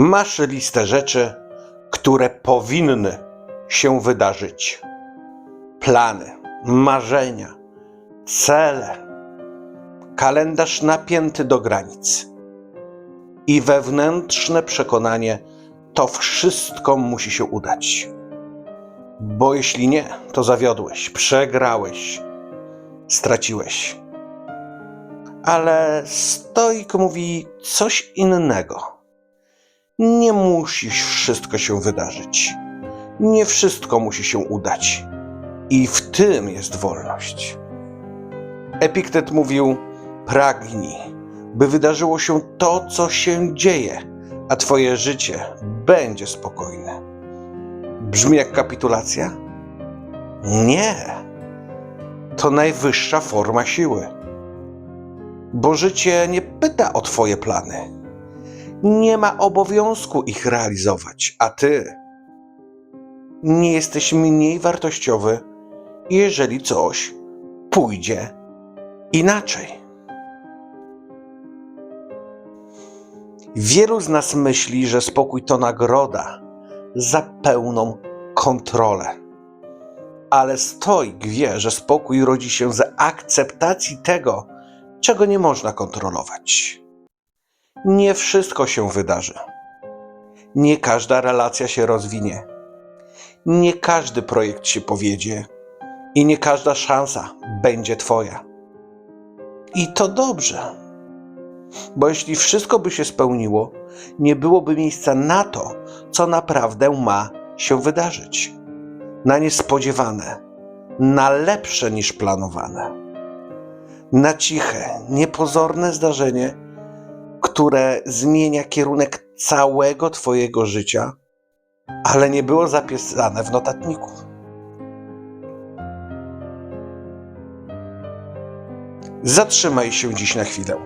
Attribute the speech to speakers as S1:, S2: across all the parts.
S1: Masz listę rzeczy, które powinny się wydarzyć. Plany, marzenia, cele, kalendarz napięty do granic i wewnętrzne przekonanie, to wszystko musi się udać. Bo jeśli nie, to zawiodłeś, przegrałeś, straciłeś. Ale stoik mówi coś innego. Nie musi wszystko się wydarzyć. Nie wszystko musi się udać. I w tym jest wolność. Epiktet mówił: Pragnij, by wydarzyło się to, co się dzieje, a Twoje życie będzie spokojne. Brzmi jak kapitulacja? Nie. To najwyższa forma siły. Bo życie nie pyta o Twoje plany. Nie ma obowiązku ich realizować, a Ty nie jesteś mniej wartościowy, jeżeli coś pójdzie inaczej. Wielu z nas myśli, że spokój to nagroda za pełną kontrolę. Ale stoik wie, że spokój rodzi się z akceptacji tego, czego nie można kontrolować. Nie wszystko się wydarzy. Nie każda relacja się rozwinie. Nie każdy projekt się powiedzie i nie każda szansa będzie Twoja. I to dobrze, bo jeśli wszystko by się spełniło, nie byłoby miejsca na to, co naprawdę ma się wydarzyć. Na niespodziewane, na lepsze niż planowane. Na ciche, niepozorne zdarzenie, które zmienia kierunek całego Twojego życia, ale nie było zapisane w notatniku. Zatrzymaj się dziś na chwilę.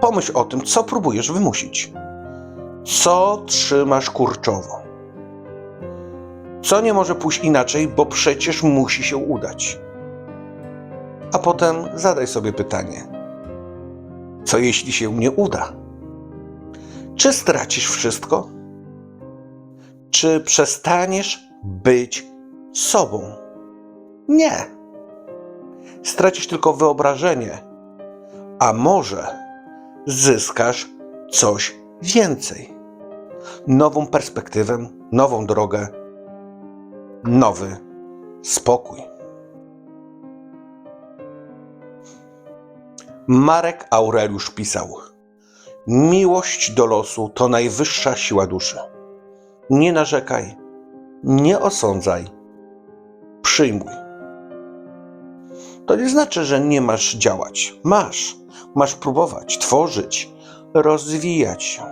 S1: Pomyśl o tym, co próbujesz wymusić. Co trzymasz kurczowo? Co nie może pójść inaczej, bo przecież musi się udać? A potem zadaj sobie pytanie: co jeśli się nie uda? Czy stracisz wszystko? Czy przestaniesz być sobą? Nie. Stracisz tylko wyobrażenie, a może zyskasz coś więcej. Nową perspektywę, nową drogę, nowy spokój. Marek Aureliusz pisał: Miłość do losu to najwyższa siła duszy. Nie narzekaj, nie osądzaj, przyjmuj. To nie znaczy, że nie masz działać. Masz. Masz próbować, tworzyć, rozwijać się.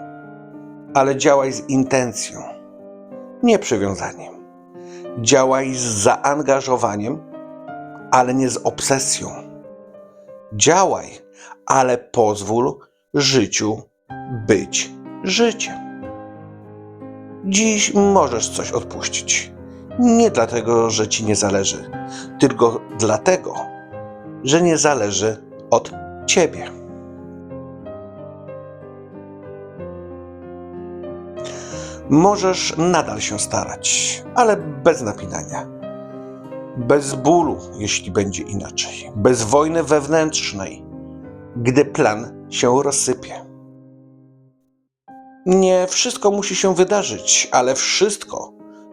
S1: Ale działaj z intencją, nie przywiązaniem. Działaj z zaangażowaniem, ale nie z obsesją. Działaj, ale pozwól życiu być życiem. Dziś możesz coś odpuścić. Nie dlatego, że ci nie zależy, tylko dlatego, że nie zależy od ciebie. Możesz nadal się starać, ale bez napinania. Bez bólu, jeśli będzie inaczej. Bez wojny wewnętrznej, gdy plan się rozsypie. Nie wszystko musi się wydarzyć, ale wszystko,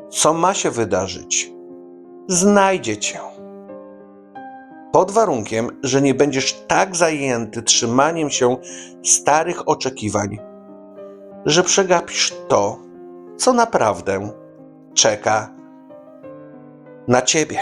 S1: co ma się wydarzyć, znajdzie cię. Pod warunkiem, że nie będziesz tak zajęty trzymaniem się starych oczekiwań, że przegapisz to, co naprawdę czeka na ciebie.